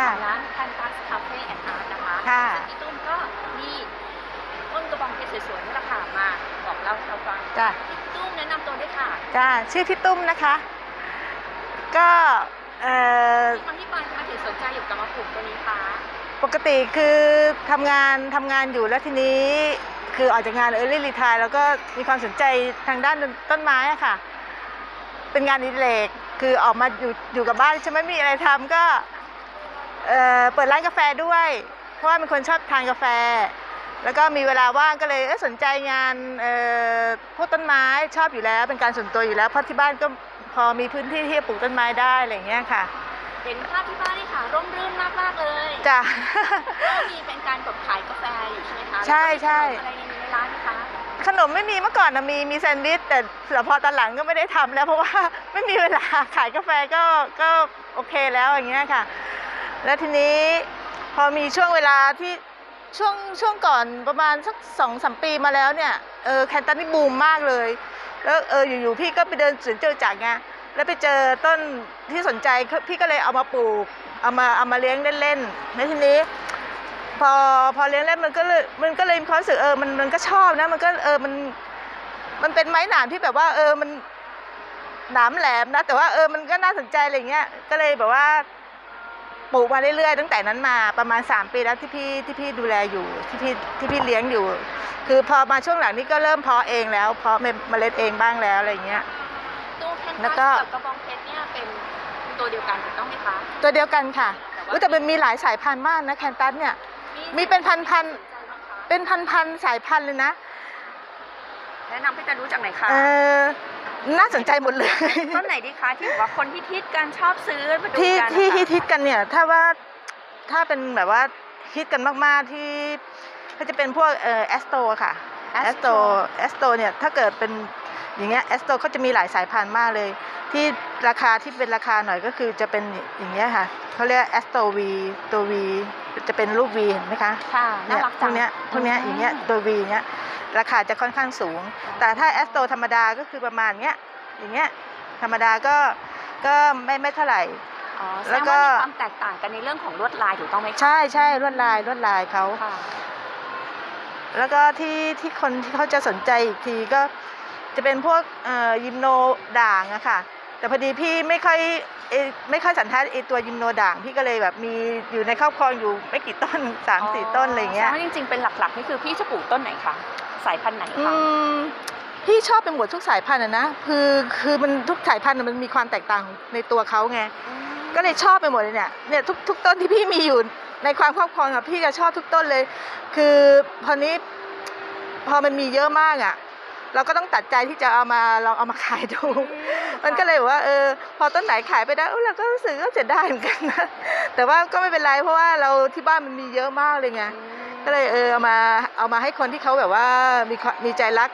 ค่ะของร้านแคนตัสคาเฟ่แอนด์อาร์ตนะคะค่ะซึ่งพี่ตุ้มก็มีต้นกระบองเพชรสวยๆนี่แหละค่ะมาบอกเล่าให้เราฟังจ้ะพี่ตุ้มแนะนำตัวด้วยค่ะจ้าชื่อพี่ตุ้มนะคะ ก็เอ่อที่คนที่ไปมาถึงสนใจอยู่กับมาปลูกตัวนี้คะปกติคือทำงานทำงานอยู่แล้วทีนี้คือออกจากงานเออร์ลี่รีทายแล้วก็มีความสนใจทางด้านต้นไม้อะค่ะ เป็นงานอดิเรกคือออกมาอยู่อยู่กับบ้านใช่ไหมมีอะไรทำก็ เอ่อเปิดร้านกาแฟด้วย เพราะว่าเป็นคนชอบทานกาแฟ แล้วก็มีเวลาว่างก็เลยเอ้ยสนใจงานเอ่อพวกต้นไม้ชอบอยู่แล้วเป็นการส่วนตัวอยู่แล้วเพราะที่บ้านก็พอมีพื้นที่ที่จะปลูกต้นไม้ได้อะไรอย่างเงี้ยค่ะเห็นภาพที่บ้านนี่ค่ะ ร่มรื่นมากๆเลยจ้ะก็มีเป็นการกดขายกาแฟอยู่ใช่ไหมคะใช่ใช่แล้วก็มีขนมอะไรในร้านไหมคะขนมไม่มีเมื่อก่อนนะมีมีแซนด์วิชแต่แต่พอตอนหลังก็ไม่ได้ทำแล้วเพราะว่าไม่มีเวลาขายกาแฟก็ก็โอเคแล้วอย่างเงี้ยค่ะ แล้วทีนี้พอมีช่วงเวลาที่ช่วงช่วงก่อนประมาณสักสองสามปีมาแล้วเนี่ยเออแคนตันนี่บูมมากเลย แล้วเอออยู่ๆพี่ก็ไปเดินสวนเจอจักรไงแล้วไปเจอต้นที่สนใจพี่ก็เลยเอามาปลูกเอามาเอามาเลี้ยงเล่นๆแล้วทีนี้ พอพอเลี้ยงเล่นมันก็เลยมันก็เลยมีความรู้สึกเออมันมันก็ชอบนะมันก็เออมันมันเป็นไม้หนามที่แบบว่าเออมันหนามแหลมนะ แต่ว่าเออมันก็น่าสนใจอะไรเงี้ยก็เลยแบบว่า ปลูกมาเรื่อยๆ ตั้งแต่นั้นมาประมาณ 3 ปีแล้วที่พี่ที่พี่ดูแลอยู่ที่พี่ที่พี่เลี้ยงอยู่ คือพอมาช่วงหลังนี้ก็เริ่มเพาะเองแล้วเพาะเมเมล็ดเองบ้างแล้วอะไรเงี้ยตู้แคนแล้ตัวสก็กับกระบองเพชรเนี่ยเป็นตัวเดียวกันถูกต้องไหมคะตัวเดียวกันค่ะแต่ว่าอุ๊ยแต่มันมีหลายสายพันธุ์มากนะแคนตัสเนี่ยมีเป็นพันๆสใจบ้างคะเป็นพันๆสายพันธุ์เลยนะแนะนำให้จะรู้จากไหนคะเออ น่าสนใจหมดเลยต้นไหนดีคะที่บอกว่าคนที่ทิศกันชอบซื้อมาดูที่กันที่นะคะฮิตฮิตกันเนี่ย ถ้าว่าถ้าเป็นแบบว่าฮิตกันมากๆที่ก็จะเป็นพวกเอ่อแอสโตค่ะแอสโต แอสโตเนี่ยถ้าเกิดเป็นอย่างเงี้ยแอสโตเขาจะมีหลายสายพันธุ์มากเลย ที่ราคาที่เป็นราคาหน่อยก็คือจะเป็นอย่างเงี้ยค่ะเขาเรียกแอสโตวีตัววีจะเป็นรูปวีเห็นไหมคะค่ะน่าเนี่ยรักพจัวงกเนี้ยพวกเนี้ยอย่างเงี้ยตัววีเนี้ยราคาจะค่อนข้างสูง แต่ถ้าแอสโตธรรมดาก็คือประมาณเนี้ยอย่างเงี้ยธรรมดาก็ก็ไม่ไม่เท่าไหร่อ๋อแสแล้ดวงก็ว่ามีความแตกต่างกันในเรื่องของลวดลายถูกต้องไหมคะใช่ใช่ลวดลายลวดลายเขาค่ะแล้วก็ที่ที่คนที่เขาจะสนใจอีกทีก็จะเป็นพวกเอ่อยิมโนด่างอะค่ะ แต่พอดีพี่ไม่ค่อยเอ่อไม่ค่อยสันทัดไอตัวยิมโนด่าง พี่ก็เลยแบบมีอยู่ในครอบครองอยู่ไม่กี่ต้นสามสี่ต้นอะไรอย่างเงี้ยแสดว่าจริงๆเป็นหลักๆนี่คือพี่จะปลูกต้นไหนคะสายพันธุ์ไหนอืคะมพี่ชอบเป็นหมดทุกสายพันธุ์อะนะคือคือมันทุกสายพันธุ์อะมันมีความแตกต่างในตัวเขาไงก็เลยชอบไปหมดเลยเนี่ยเนี่ยทุกทุกต้นที่พี่มีอยู่ในความครอบครองอะพี่จะชอบทุกต้นเลย คือพอนี้พอมันมีเยอะมากอะ เราก็ต้องตัดใจที่จะเอามาลองเอามาขายดู มันก็เลยแบบว่าเออพอต้นไหนขายไปได้เออเราก็รู้สึกก็เสียดายเหมือนกันนะแต่ว่าก็ไม่เป็นไรเพราะว่าเราที่บ้านมันมีเยอะมากเลยไงก็เลยเออเอามาเอามาให้คนที่เขาแบบว่ามีความมีใจรัก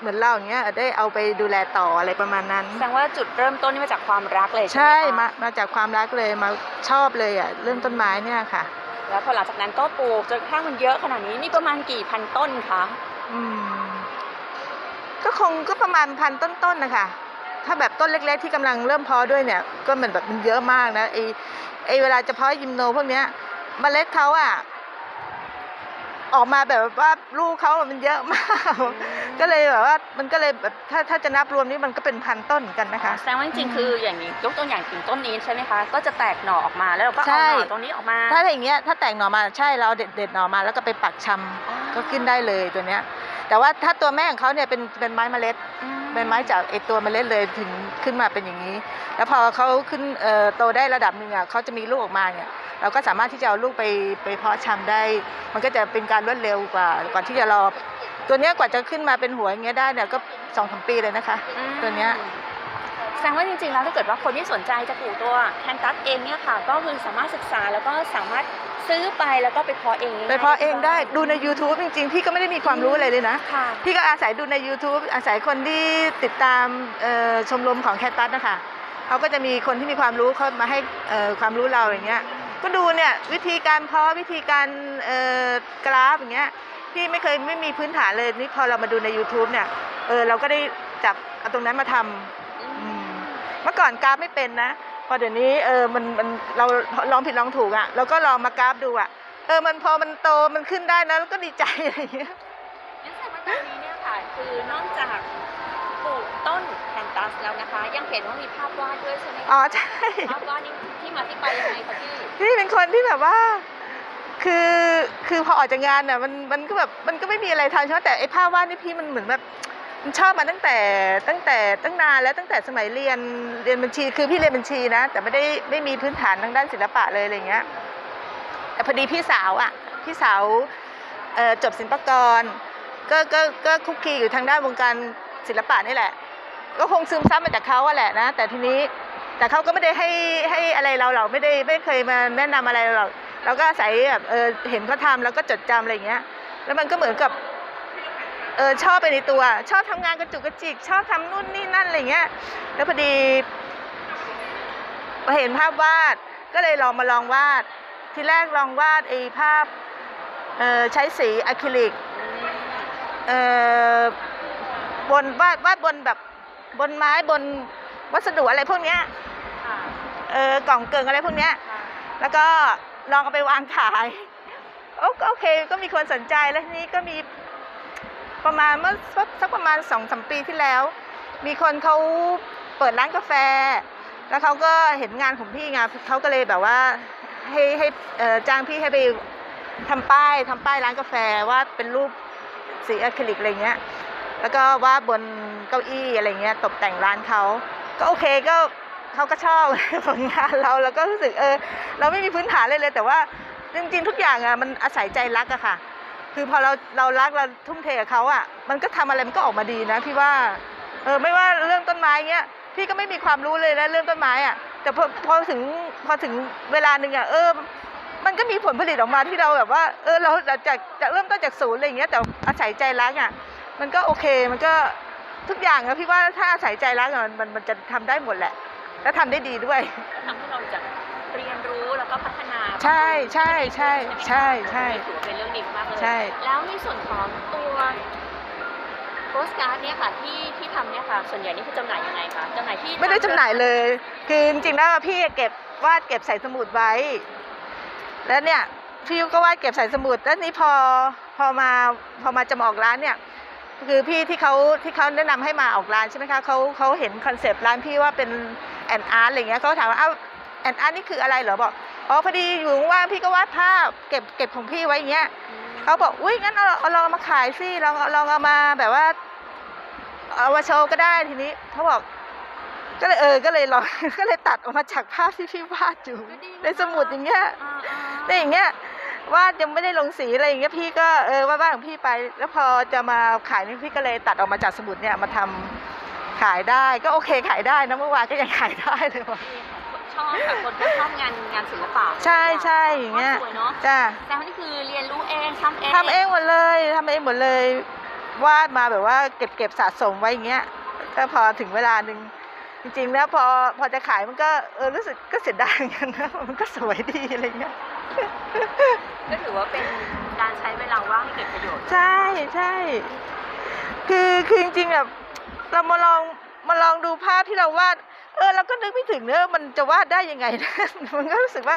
เหมือนเราอย่างเงี้ยได้เอาไปดูแลต่ออะไรประมาณนั้นแสดงว่าจุดเริ่มต้นนี่มาจากความรักเลยใช่ใช่ไหมคะมามาจากความรักเลยมาชอบเลยอะเรื่องต้นไม้เนี่ยค่ะ แล้วพอหลังจากนั้นก็ปลูกจนกระทั่งมันเยอะขนาดนี้มีประมาณกี่พันต้นคะอืม ก็คงก็ประมาณพันต้นๆนะคะ ถ้าแบบต้นเล็ก ๆ ที่กำลังเริ่มเพาะด้วยเนี่ย ก็เหมือนแบบมันเยอะมากนะไอไอเวลาจะเพาะยิมโนพวกเนี้ยเมล็ดเขาอะออกมาแบบว่าลูกเขาอะมันเยอะมาก ก็เลยแบบว่ามันก็เลยแบบถ้าถ้าจะนับรวมนี่มันก็เป็นพันต้นเหมือนกันนะคะแสดงว่าจริงๆคืออย่างนี้ยกตัวอย่างถึงต้นนี้ใช่ไหมคะ ก็จะแตกหน่อออกมาแล้วเราก็ใช่เอาหน่อตรงนี้ออกมา ถ้าอย่างเงี้ยถ้าแตกหน่อมาใช่เราเด็ดเด็ดหน่อมาแล้วก็ไปปักชำก็ขึ้นได้เลยตัวเนี้ย แต่ว่าถ้าตัวแม่ของเขาเนี่ยเป็นเป็นไม้เมล็ดอืมเป็นไม้จากไอตัวเมล็ดเลยถึงขึ้นมาเป็นอย่างนี้ แล้วพอเขาขึ้นเอ่อโตได้ระดับหนึ่งอะเขาจะมีลูกออกมาเนี่ยเราก็สามารถที่จะเอาลูกไปไปเพาะชำได้ มันก็จะเป็นการรวดเร็วกว่าก่อนที่จะรอตัวเนี้ยกว่าจะขึ้นมาเป็นหัวอย่างเงี้ยได้เนี่ยก็สองสามปีเลยนะคะอืมตัวเนี้ยแสดงว่าจริงๆแล้วถ้าเกิดว่าคนที่สนใจจะปลูกตัวแคนตัสเองเนี่ยค่ะ ก็คือสามารถศึกษาแล้วก็สามารถ ซื้อไปแล้วก็ไปเพาะเองไปเพาะเองได้ดูใน YouTube จริงๆ พี่ก็ไม่ได้มีความรู้อะไรเลยนะ ค่ะพี่ก็อาศัยดูใน YouTube อาศัยคนที่ติดตามเอ่อชมรมของแคตตัสนะคะเขาก็จะมีคนที่มีความรู้เขามาให้เอ่อความรู้เราอย่างเงี้ยก็ดูเนี่ยวิธีการเพาะวิธีการเอ่อกราฟอย่างเงี้ยพี่ไม่เคยไม่มีพื้นฐานเลยนี่พอเรามาดูใน YouTube เนี่ยเออเราก็ได้จับเอาตรงนั้นมาทำ อืม เมื่อก่อนกราฟไม่เป็นนะ พอเดี๋ยวนี้เออมันมันเราลองผิดลองถูกอะเราก็ลองมากราฟดูอะเออมันพอมันโตมันขึ้นได้นะแล้วก็ดีใจอะไรอย่างเงี้ยงั้นแสดงว่าตอนนี้เนี่ยค่ะ คือนอกจากปลูกต้นแคนตัสแล้วนะคะ ยังเห็นว่ามีภาพวาดด้วยใช่ไหมคะอ๋อใช่ภาพวาดนี่ที่มาที่ไปยังไงคะพี่พี่เป็นคนที่แบบว่าคือคือพอออกจากงานน่ะมันมันก็แบบมันก็ไม่มีอะไรทำใช่ไหมแต่ไอ้ภาพวาดนี่พี่มันเหมือนแบบมัน ชอบมาตั้งแต่ตั้งแต่ตั้งนานแล้วตั้งแต่สมัยเรียนเรียนบัญชีคือพี่เรียนบัญชีนะ แต่ไม่ได้ไม่มีพื้นฐานทางด้านศิลปะเลยอะไรเงี้ยแต่พอดีพี่สาวอะพี่สาวจบศิลปกรก็ก็ก็คุกคีอยู่ทางด้านวงการศิลปะนี่แหละ ก็คงซึมซับมาจากเขาอะแหละนะ แต่ทีนี้แต่เขาก็ไม่ได้ให้ให้อะไรเราเราไม่ได้ไม่เคยมาแนะนำอะไรเราเราก็อาศัยแบบเออเห็นเขาทำแล้วก็จดจำอะไรเงี้ยแล้วมันก็เหมือนกับ เออชอบไปในตัว ชอบทำงานกระจุกกระจิก ชอบทำนู่นนี่นั่นอะไรเงี้ยแล้วพอดีพอเห็นภาพวาดก็เลยลองมาลองวาด ทีแรกลองวาดไอ้ภาพเออใช้สีอะคริลิกเออบนวาดวาดบนแบบบนไม้บนวัสดุอะไรพวกเนี้ยเออกล่องเกิงอะไรพวกเนี้ยแล้วก็ลองเอาไปวางขายโอก็โอเคก็มีคนสนใจแล้วนี้ก็มี ประมาณเมื่อสักประมาณสองสมปีที่แล้ว มีคนเขาเปิดร้านกาแฟ แล้วเขาก็เห็นงานของพี่ไงเขาก็เลยแบบว่าให้ให้จ้างพี่ให้ไปทำป้ายทำป้ายร้านกาแฟว่าเป็นรูปสีอะคริลิกอะไรเงี้ย แล้วก็วาดบนเก้าอี้อะไรเงี้ยตกแต่งร้านเขาก็โอเคก็เขาก็ชอบผลงานเราแล้วก็รู้สึกเออ เราไม่มีพื้นฐานเลยเลย แต่ว่าจริงๆทุกอย่างอะมันอาศัยใจรักอะค่ะ คือพอเราเรารักเราทุ่มเทกับเขาอะมันก็ทำอะไรมันก็ออกมาดีนะพี่ว่า เออไม่ว่าเรื่องต้นไม้เงี้ยพี่ก็ไม่มีความรู้เลยนะเรื่องต้นไม้อะแต่พอพอถึงพอถึงเวลาหนึ่งอะเออ มันก็มีผลผลิตออกมาที่เราแบบว่า เออเราจากจากเริ่มต้นจากศูนย์อะไรเงี้ยแต่อาศัยใจรักอะมันก็โอเคมันก็ทุกอย่างอะพี่ว่าถ้าอาศัยใจรักอะมันมันจะทำได้หมดแหละ และทำได้ดีด้วยทำให้เราจะ เรียนรู้แล้วก็พัฒนาใช่ใช่ใช่ใช่ใช่ถือว่าเป็นเรื่องดีมากเลยใช่ แล้วในส่วนของตัวโปสการ์ดเนี่ยค่ะที่ที่ทำเนี่ยค่ะ ส่วนใหญ่นี่คือจำหน่ายยังไงคะจำหน่ายที่ไม่ได้จำหน่ายเลย คือจริงๆแล้วพี่เก็บวาดเก็บใส่สมุดไว้ แล้วเนี่ยพี่ก็วาดเก็บใส่สมุดแล้วนี้พอพอมาพอมาจะมาออกร้านเนี่ยคือพี่ที่เขาที่เขาแนะนำให้มาออกร้านใช่ไหมคะเขาเขาเห็นคอนเซปต์ร้านพี่ว่าเป็นแอนอาร์ตอะไรเงี้ยเขาถามว่าอ้าวแอนอาร์ตนี่คืออะไรเหรอบอกอ๋อพอดีอยู่ว่างๆพี่ก็วาดภาพเก็บเก็บของพี่ไว้อย่างเงี้ยอืมเขาบอกอุ้ยงั้นเอาเอาลองเอามาขายสิลองลองเอามาแบบว่าเอามาโชว์ก็ได้ทีนี้เขาบอก ก็เลยเออก็เลยลองก็เลยตัดออกมาจากภาพที่พี่วาดอยู่ก็ดีนะคะในสมุดอย่างเงี้ยอ่าๆในอย่างเงี้ยวาดยังไม่ได้ลงสีอะไรอย่างเงี้ยพี่ก็เออวาดบ้านของพี่ไป แล้วพอจะมาขายนี่พี่ก็เลยตัดออกมาจากสมุดเนี่ยมาทำขายได้ก็โอเคขายได้นะเมื่อวานก็ยังขายได้เลยว่ะ ชอบแบบคนที่ชอบงานงานศิลปะใช่ใช่อย่างเงี้ยสวยเนาะจ้าแต่ว่านี่คือเรียนรู้เองทำเองทำเองหมดเลยทำเองหมดเลยวาดมาแบบว่าเก็บเก็บสะสมไว้อย่างเงี้ยก็พอถึงเวลาหนึ่งจริงๆแล้วพอพอจะขายมันก็เออรู้สึกก็เสียดายเหมือนกันนะมันก็สวยดีอะไรเงี้ยก็ถือว่าเป็นการใช้เวลาว่างให้เกิดประโยชน์ ใช่ใช่คือคือจริงๆแบบเรามาลองมาลองดูภาพที่เราวาด เออเราก็นึกไม่ถึงเนอะมันจะวาดได้ยังไงนะมันก็รู้สึกว่า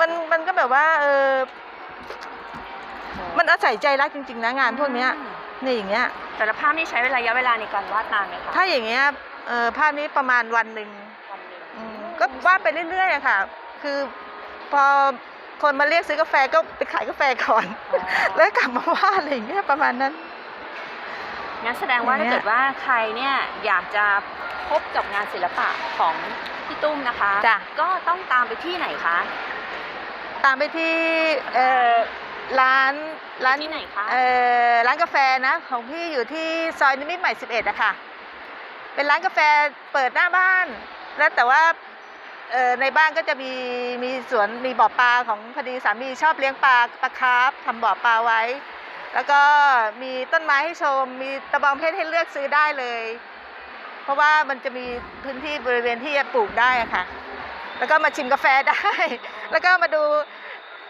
มันมันก็แบบว่า เออ มันอาศัยใจรักจริง ๆ นะงานพวกเนี้ยนี่อย่างเงี้ย แต่ละภาพนี่ใช้ระยะเวลาในการวาดนานไหมคะถ้าอย่างเงี้ยเออภาพนี้ประมาณวันหนึ่งวันหนึ่งอืมก็วาดไปเรื่อยๆอะค่ะ คือพอคนมาเรียกซื้อกาแฟก็ไปขายกาแฟก่อน อ๋อ แล้วกลับมาวาดอะไรอย่างเงี้ยประมาณนั้น งั้นแสดงว่าอย่างถ้าเงี้ยเกิดว่าใครเนี่ยอยากจะ พบกับงานศิลปะของพี่ตุ้มนะคะจ้ะ ก็ต้องตามไปที่ไหนคะตามไปที่เอ่อร้านร้านที่ไหนคะเอ่อร้านกาแฟนะของพี่อยู่ที่ซอยนิมิตรใหม่11อะค่ะเป็นร้านกาแฟเปิดหน้าบ้าน แล้วแต่ว่าเอ่อในบ้านก็จะมีมีสวนมีบ่อปลาของพอดีสามีชอบเลี้ยงปลาปลาคาร์ฟทำบ่อปลาไว้ แล้วก็มีต้นไม้ให้ชม มีตะบองเพชรให้เลือกซื้อได้เลยเพ ราะว่ามันจะมีพื้นที่บริเวณที่จะปลูกได้อะค่ะ แล้วก็มาชิมกาแฟได้ แล้วก็มาดู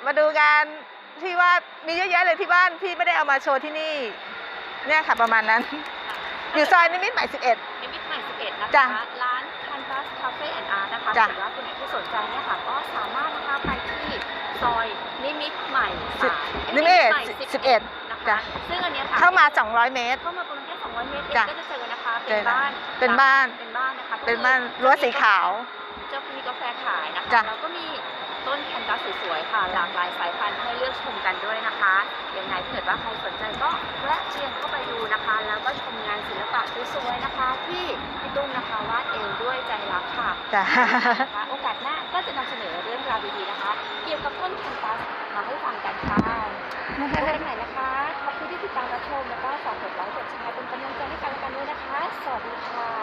มาดูงานที่ว่ามีเยอะแยะเลยที่บ้านที่ไม่ได้เอามาโชว์ที่นี่ เนี่ยค่ะประมาณนั้น อยู่ซอยนิมิตรใหม่11 นิมิตรใหม่11 นะจ้ะคะร้านแคน Canvas Cafe and Art นะคะจ้ะถ้าเกิดว่าคนไหนที่สนใจเนี่ยค่ะ ก็สามารถนะคะไปที่ซอยนิมิตรใหม่สามนิมิตรใหม่11 นะคะ จ้ะ ซึ่งอันเนี้ยค่ะเข้ามา 200 เมตร เข้ามาประมาณแค่ 200เมตรเองจ้ะก็จะเจอนะคะเจเป็นอบ้านเป็นบ้าน เป็นบ้านนะคะเป็นบ้านก็คือรั้วสีขาว จะมีกาแฟขายนะคะ จ้ะ แล้วก็มีต้นแคนตัสสวยๆค่ะ หลากหลายสายพันธุ์ให้เลือกชมกันด้วยนะคะยังไงถ้าเกิดว่าใครสนใจก็แวะเวียนเข้าไปดูนะคะ แล้วก็ชมงานศิลปะสวยๆนะคะ ที่พี่ตุ้มนะคะวาดเองด้วยใจรักค่ะ จ้ะ นะคะโอกาสหน้าก็จะนำเสนอเรื่องราวดีๆนะคะ เกี่ยวกับต้นแคนตัสมาให้ฟังกันค่ะพบกันใหม่นะคะ ขอบคุณที่ติดตามรับชมแล้วก็ฝากกดไลค์กด สวัสดีค่ะ